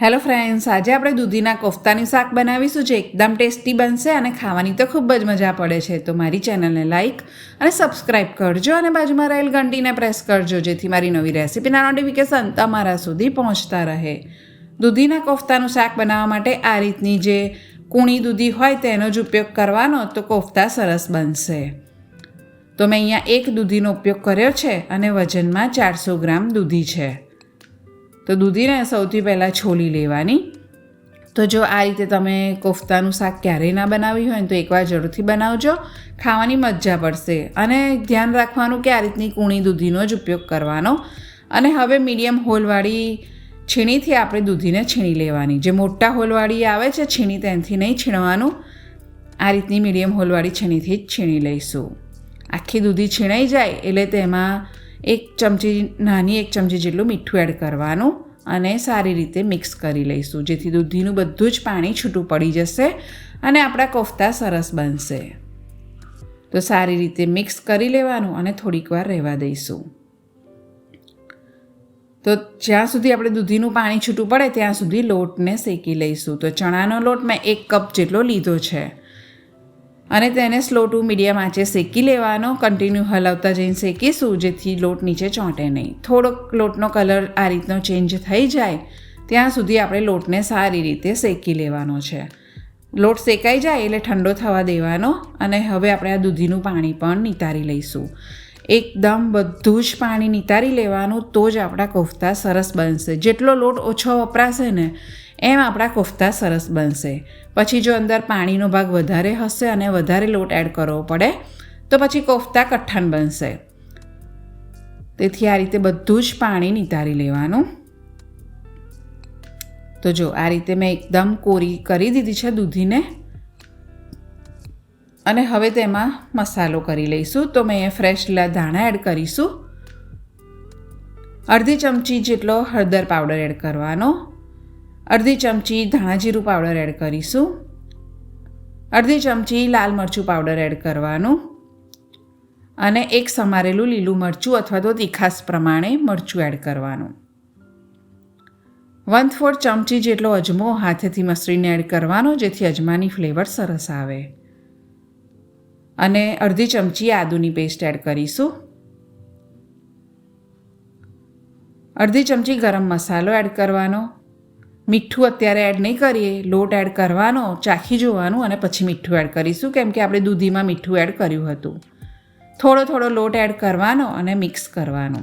Hello friends, આજે આપણે દૂધીના કોફતાની શાક બનાવીશું જે એકદમ ટેસ્ટી બનશે અને ખાવાની તો ખૂબ જ મજા પડે છે. તો મારી ચેનલને લાઇક અને સબસ્ક્રાઇબ કરજો અને બાજુમાં રહેલ ઘંટીને પ્રેસ કરજો જેથી મારી નવી રેસીપીના નોટિફિકેશન તમારા સુધી પહોંચતા રહે. દૂધીના કોફતાનું શાક બનાવવા માટે આ રીતની જે કૂણી દૂધી હોય તેનો જ ઉપયોગ કરવાનો તો કોફતા સરસ બનશે. તો મેં અહીંયા એક દૂધીનો ઉપયોગ કર્યો છે અને વજનમાં ચારસો ગ્રામ દૂધી છે. તો દૂધીને સૌથી પહેલાં છોલી લેવાની. તો જો આ રીતે તમે કોફતાનું શાક ક્યારેય ના બનાવ્યું હોય તો એકવાર જરૂરથી બનાવજો. ખાવાની મજા પડશે. અને ધ્યાન રાખવાનું કે આ રીતની કૂણી દૂધીનો જ ઉપયોગ કરવાનો. અને હવે મીડિયમ હોલવાળી છીણીથી આપણે દૂધીને છીણી લેવાની. જે મોટા હોલવાળી આવે છે છીણી તેનાથી નહીં છીણવાનું. આ રીતની મીડિયમ હોલવાળી છીણીથી જ છીણી લઈશું. આખી દૂધી છીણાઈ જાય એટલે તેમાં એક ચમચી, નાની એક ચમચી જેટલું મીઠું એડ કરવાનું. અને સારી રીતે મિક્સ કરી લઈશું, જેથી દૂધીનું બધું જ પાણી છૂટું પડી જશે અને આપણા કોફતા સરસ બનશે. તો સારી રીતે મિક્સ કરી લેવાનું અને થોડીક વાર રહેવા દઈશું. તો જ્યાં સુધી આપણે દૂધીનું પાણી છૂટું પડે, ત્યાં સુધી લોટને શેકી લઈશું. તો ચણાનો લોટ મેં એક કપ જેટલો લીધો છે. અને તેને સ્લો ટુ મીડિયમ આંચે શેકી લેવાનો કન્ટિન્યુ હલાવતા જઈને શેકીશું, જેથી લોટ નીચે ચોંટે નહીં. થોડોક લોટનો કલર આ રીતનો ચેન્જ થઈ જાય, ત્યાં સુધી આપણે લોટને સારી રીતે શેકી લેવાનો છે. લોટ શેકાઈ જાય એટલે ઠંડો થવા દેવાનો, અને હવે આપણે આ દૂધીનું પાણી પણ નિતારી લઈશું. એકદમ બધું જ પાણી નિતારી લેવાનું તો જ આપણા કોફતા સરસ બનશે. જેટલો લોટ ઓછો વપરાશે ને એમ આપણા કોફતા સરસ બનશે. પછી જો અંદર પાણીનો ભાગ વધારે હશે અને વધારે લોટ એડ કરવો પડે, તો પછી કોફતા કઠ્ઠાન બનશે. તેથી આ રીતે બધું જ પાણી નિતારી લેવાનું. તો જો આ રીતે મેં એકદમ કોરી કરી દીધી છે દૂધીને અને હવે તેમાં મસાલો કરી લઈશું. તો મેં ફ્રેશ લીલા ધાણા એડ કરીશું. અડધી ચમચી જેટલો હળદર પાવડર એડ કરવાનો. અડધી ચમચી ધાણા જીરું પાવડર એડ કરીશું. અડધી ચમચી લાલ મરચું પાવડર એડ કરવાનું. અને એક સમારેલું લીલું મરચું અથવા તો તીખાસ પ્રમાણે મરચું એડ કરવાનું. વન ફોર ચમચી જેટલો અજમો હાથેથી મસળીને એડ કરવાનો, જેથી અજમાની ફ્લેવર સરસ આવે. અને અડધી ચમચી આદુની પેસ્ટ એડ કરીશું. અડધી ચમચી ગરમ મસાલો એડ કરવાનો. મીઠું અત્યારે એડ નહીં કરીએ, લોટ એડ કરવાનો, ચાખી જોવાનું અને પછી મીઠું એડ કરીશું, કેમ કે આપણે દૂધીમાં મીઠું એડ કર્યું હતું. થોડો થોડો લોટ એડ કરવાનો અને મિક્સ કરવાનો.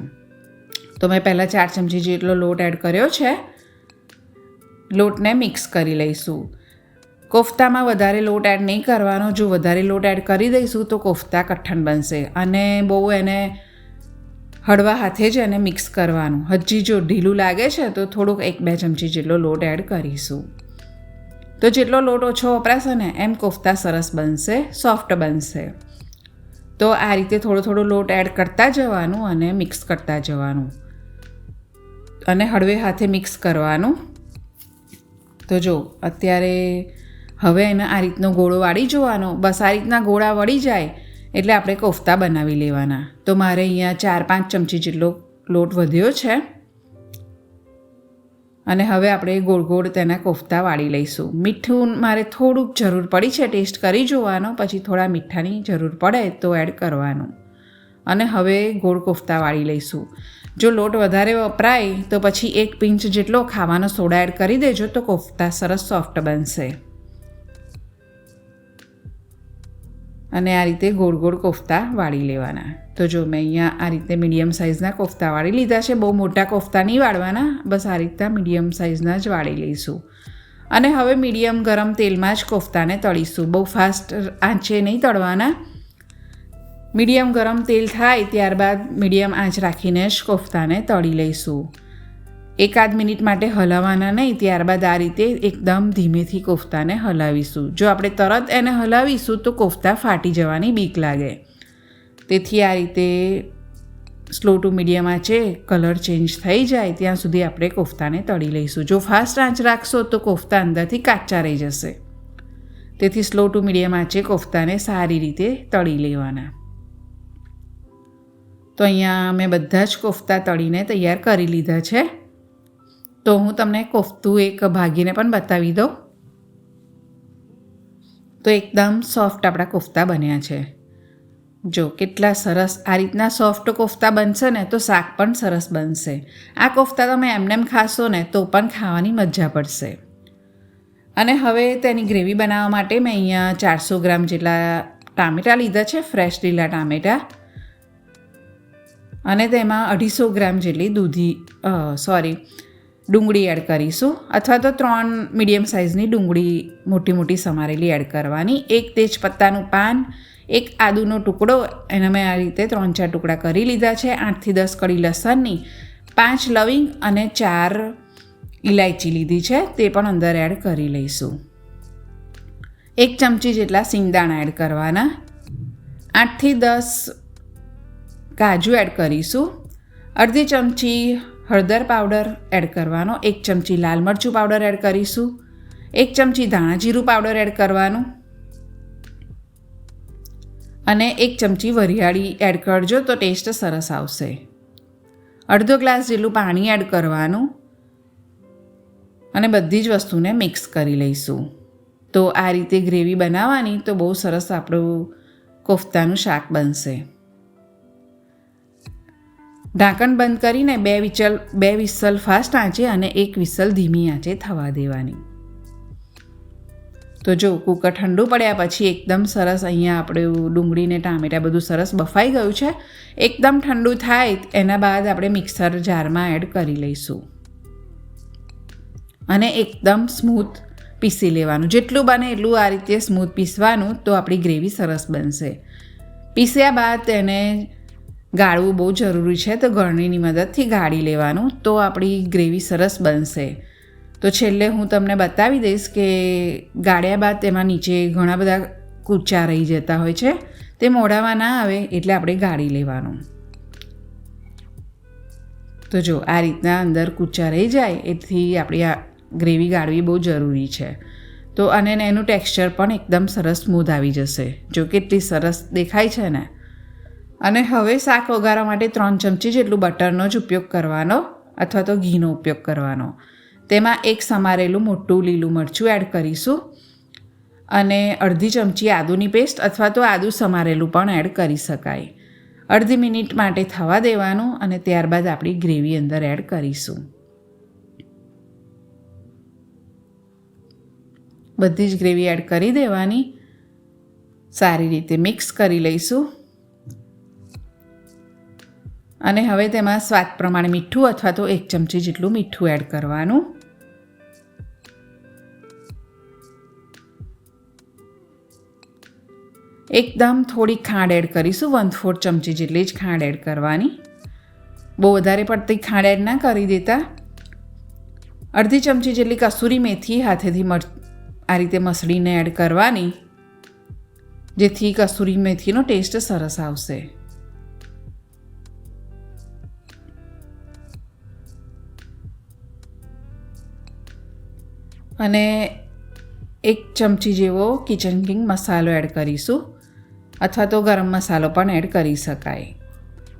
તો મેં પહેલાં ચાર ચમચી જેટલો લોટ એડ કર્યો છે. લોટને મિક્સ કરી લઈશું. કોફતામાં વધારે લોટ એડ નહીં કરવાનો. જો વધારે લોટ એડ કરી દઈશું તો કોફતા કઠણ બનશે. અને બહુ એને હળવા હાથે જ એને મિક્સ કરવાનું. હજી જો ઢીલું લાગે છે તો થોડુંક એક બે ચમચી જેટલો લોટ એડ કરીશું. તો જેટલો લોટ ઓછો વપરાશે ને એમ કોફતા સરસ બનશે, સોફ્ટ બનશે. તો આ રીતે થોડો થોડો લોટ એડ કરતા જવાનું અને મિક્સ કરતા જવાનું. અને હળવે હાથે મિક્સ કરવાનું. તો જો, અત્યારે હવે એને આ રીતનો ગોળો વાળી જોવાનો. બસ આ રીતના ગોળા વળી જાય એટલે આપણે કોફતા બનાવી લેવાના. તો મારે અહીંયા ચાર પાંચ ચમચી જેટલો લોટ વધ્યો છે. અને હવે આપણે ગોળ ગોળ તેના કોફતા વાળી લઈશું. મીઠું મારે થોડુંક જરૂર પડી છે, ટેસ્ટ કરી જોવાનો, પછી થોડા મીઠાની જરૂર પડે તો એડ કરવાનું. અને હવે ગોળ કોફતા વાળી લઈશું. જો લોટ વધારે વપરાય તો પછી એક પિંચ જેટલો ખાવાનો સોડા એડ કરી દેજો તો કોફતા સરસ સોફ્ટ બનશે. અને આ રીતે ગોળ ગોળ કોફતા વાળી લેવાના. તો જો મેં અહીંયા આ રીતે મીડિયમ સાઇઝના કોફતા વાળી લીધા છે, બહુ મોટા કોફતા નહીં વાળવાના, બસ આ રીતના મીડિયમ સાઇઝના જ વાળી લઈશું. અને હવે મીડિયમ ગરમ તેલમાં જ કોફતાને તળીશું. બહુ ફાસ્ટ આંચે નહીં તળવાના. મીડિયમ ગરમ તેલ થાય, ત્યારબાદ મીડિયમ આંચ રાખીને જ કોફતાને તળી લઈશું. એકાદ મિનિટ માટે હલાવવાના નહીં, ત્યારબાદ આ રીતે એકદમ ધીમેથી કોફતાને હલાવીશું. જો આપણે તરત એને હલાવીશું તો કોફતા ફાટી જવાની બીક લાગે. તેથી આ રીતે સ્લો ટુ મીડિયમ આંચે કલર ચેન્જ થઈ જાય, ત્યાં સુધી આપણે કોફતાને તળી લઈશું. જો ફાસ્ટ આંચ રાખશો તો કોફતા અંદરથી કાચા રહી જશે. તેથી સ્લો ટુ મીડિયમ આંચે કોફતાને સારી રીતે તળી લેવાના. તો અહીંયા મેં બધા જ કોફતા તળીને તૈયાર કરી લીધા છે. તો હું તમને કોફતું એક ભાગીને પણ બતાવી દઉં. તો એકદમ સોફ્ટ આપણા કોફતા બન્યા છે. જો કેટલા સરસ આ રીતના સોફ્ટ કોફતા બનશે ને તો શાક પણ સરસ બનશે. આ કોફતા તમે એમનેમ ખાશો ને તો પણ ખાવાની મજા પડશે. અને હવે તેની ગ્રેવી બનાવવા માટે મેં અહીંયા ચારસો ગ્રામ જેટલા ટામેટાં લીધા છે, ફ્રેશ લીલા ટામેટાં. અને તેમાં અઢીસો ગ્રામ જેટલી દૂધી સોરી ડુંગળી એડ કરીશું અથવા તો ત્રણ મીડિયમ સાઇઝની ડુંગળી મોટી મોટી સમારેલી એડ કરવાની. એક તેજપત્તાનું પાન, એક આદુનો ટુકડો, એને મેં આ રીતે ત્રણ ચાર ટુકડા કરી લીધા છે, આઠથી દસ કડી લસણની, પાંચ લવિંગ અને ચાર ઇલાયચી લીધી છે, તે પણ અંદર એડ કરી લઈશું. એક ચમચી જેટલા સિંગદાણા એડ કરવાના. આઠથી દસ કાજુ એડ કરીશું. અડધી ચમચી હળદર પાવડર એડ કરવાનો, એક ચમચી લાલ મરચું પાવડર એડ કરીશું, એક ચમચી ધાણા જીરું પાવડર એડ કરવાનું અને એક ચમચી વરિયાળી એડ કરજો તો ટેસ્ટ સરસ આવશે. અડધો ગ્લાસ જેટલું પાણી એડ કરવાનું અને બધી જ વસ્તુને મિક્સ કરી લઈશું. તો આ રીતે ગ્રેવી બનાવવાની તો બહુ સરસ આપણું કોફતાનું શાક બનશે. ઢાંકણ બંધ કરીને બે વિચલ, બે વિસલ ફાસ્ટ આંચે અને એક વિસલ ધીમી આંચે થવા દેવાની. તો જો કુકર ઠંડુ પડ્યા પછી એકદમ સરસ અહીંયા આપણે ડુંગળીને ટામેટાં બધું સરસ બફાઈ ગયું છે. એકદમ ઠંડુ થાય, એના બાદ આપણે મિક્સર જારમાં એડ કરી લઈશું. અને એકદમ સ્મૂથ પીસી લેવાનું. જેટલું બને એટલું આ રીતે સ્મૂથ પીસવાનું તો આપણી ગ્રેવી સરસ બનશે. પીસ્યા બાદ તેને ગાળવું બહુ જરૂરી છે, તો ગળણીની મદદથી ગાળી લેવાનું. તો આપણી ગ્રેવી સરસ બનશે. તો છેલ્લે હું તમને બતાવી દઈશ કે ગાળ્યા બાદ તેમાં નીચે ઘણા બધા કૂચા રહી જતા હોય છે, તે મોઢામાં ના આવે એટલે આપણે ગાળી લેવાનું. તો જો, આ રીતના અંદર કૂચા રહી જાય, એથી આપણી આ ગ્રેવી ગાળવી બહુ જરૂરી છે. તો અને એનું ટેક્સચર પણ એકદમ સરસ સ્મૂધ આવી જશે. જો કેટલી સરસ દેખાય છે ને અને હવે શાક વઘારવા માટે ત્રણ ચમચી જેટલું બટરનો જ ઉપયોગ કરવાનો અથવા તો ઘીનો ઉપયોગ કરવાનો. તેમાં એક સમારેલું મોટું લીલું મરચું એડ કરીશું અને અડધી ચમચી આદુની પેસ્ટ અથવા તો આદુ સમારેલું પણ એડ કરી શકાય. અડધી મિનિટ માટે થવા દેવાનું અને ત્યારબાદ આપણી ગ્રેવી અંદર એડ કરીશું. બધી જ ગ્રેવી એડ કરી દેવાની. સારી રીતે મિક્સ કરી લઈશું. અને હવે તેમાં સ્વાદ પ્રમાણે મીઠું અથવા તો એક ચમચી જેટલું મીઠું એડ કરવાનું. એકદમ થોડી ખાંડ એડ કરીશું વન ફોર ચમચી જેટલી જ ખાંડ એડ કરવાની. બહુ વધારે પડતી ખાંડ એડ ના કરી દેતા. અડધી ચમચી જેટલી કસૂરી મેથી હાથેથી મર, આ રીતે મસળીને એડ કરવાની, જેથી કસૂરી મેથીનો ટેસ્ટ સરસ આવશે. અને એક ચમચી જેવો કિચન કિંગ મસાલો એડ કરીશું. અથવા તો ગરમ મસાલો પણ એડ કરી શકાય.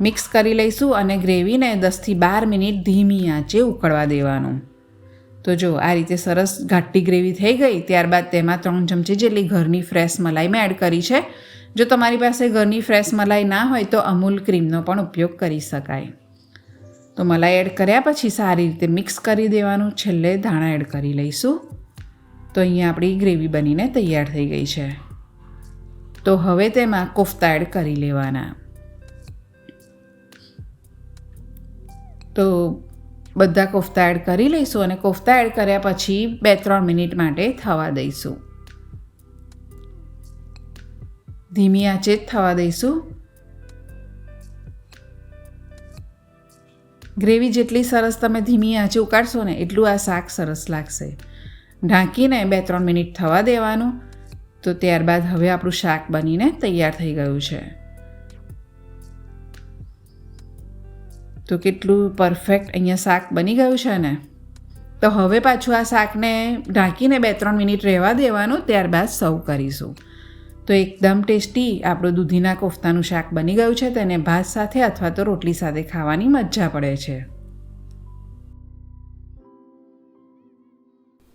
મિક્સ કરી લઈશું અને ગ્રેવીને દસથી બાર મિનિટ ધીમી આંચે ઉકળવા દેવાનું. તો જો, આ રીતે સરસ ઘાટી ગ્રેવી થઈ ગઈ, ત્યારબાદ તેમાં ત્રણ ચમચી જેટલી ઘરની ફ્રેશ મલાઈ મેં એડ કરી છે. જો તમારી પાસે ઘરની ફ્રેશ મલાઈ ના હોય તો અમૂલ ક્રીમનો પણ ઉપયોગ કરી શકાય. તો મલાઈ એડ કર્યા પછી સારી રીતે મિક્સ કરી દેવાનું. છેલ્લે ધાણા એડ કરી લઈશું. તો અહીંયા આપણી ગ્રેવી બનીને તૈયાર થઈ ગઈ છે. તો હવે તેમાં કોફતા એડ કરી લેવાના. તો બધા કોફતા એડ કરી લઈશું અને કોફતા એડ કર્યા પછી બે ત્રણ મિનિટ માટે થવા દઈશું. ધીમી આંચે જ થવા દઈશું. ગ્રેવી જેટલી સરસ તમે ધીમી આંચે ઉકાળશો ને એટલું આ શાક સરસ લાગશે. ઢાંકીને બે ત્રણ મિનિટ થવા દેવાનું. તો ત્યારબાદ હવે આપણું શાક બનીને તૈયાર થઈ ગયું છે. તો કેટલું પરફેક્ટ અહીંયા શાક બની ગયું છે ને? તો હવે પાછું આ શાકને ઢાંકીને બે ત્રણ મિનિટ રહેવા દેવાનું, ત્યારબાદ સર્વ કરીશું. તો એકદમ ટેસ્ટી આપણું દૂધીના કોફતાનું શાક બની ગયું છે તેને ભાત સાથે અથવા તો રોટલી સાથે ખાવાની મજા પડે છે.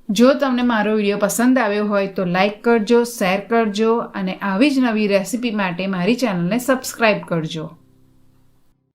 જો તમને મારો વીડિયો પસંદ આવ્યો હોય તો લાઈક કરજો, શેર કરજો અને આવી જ નવી રેસિપી માટે મારી ચેનલને સબસ્ક્રાઈબ કરજો.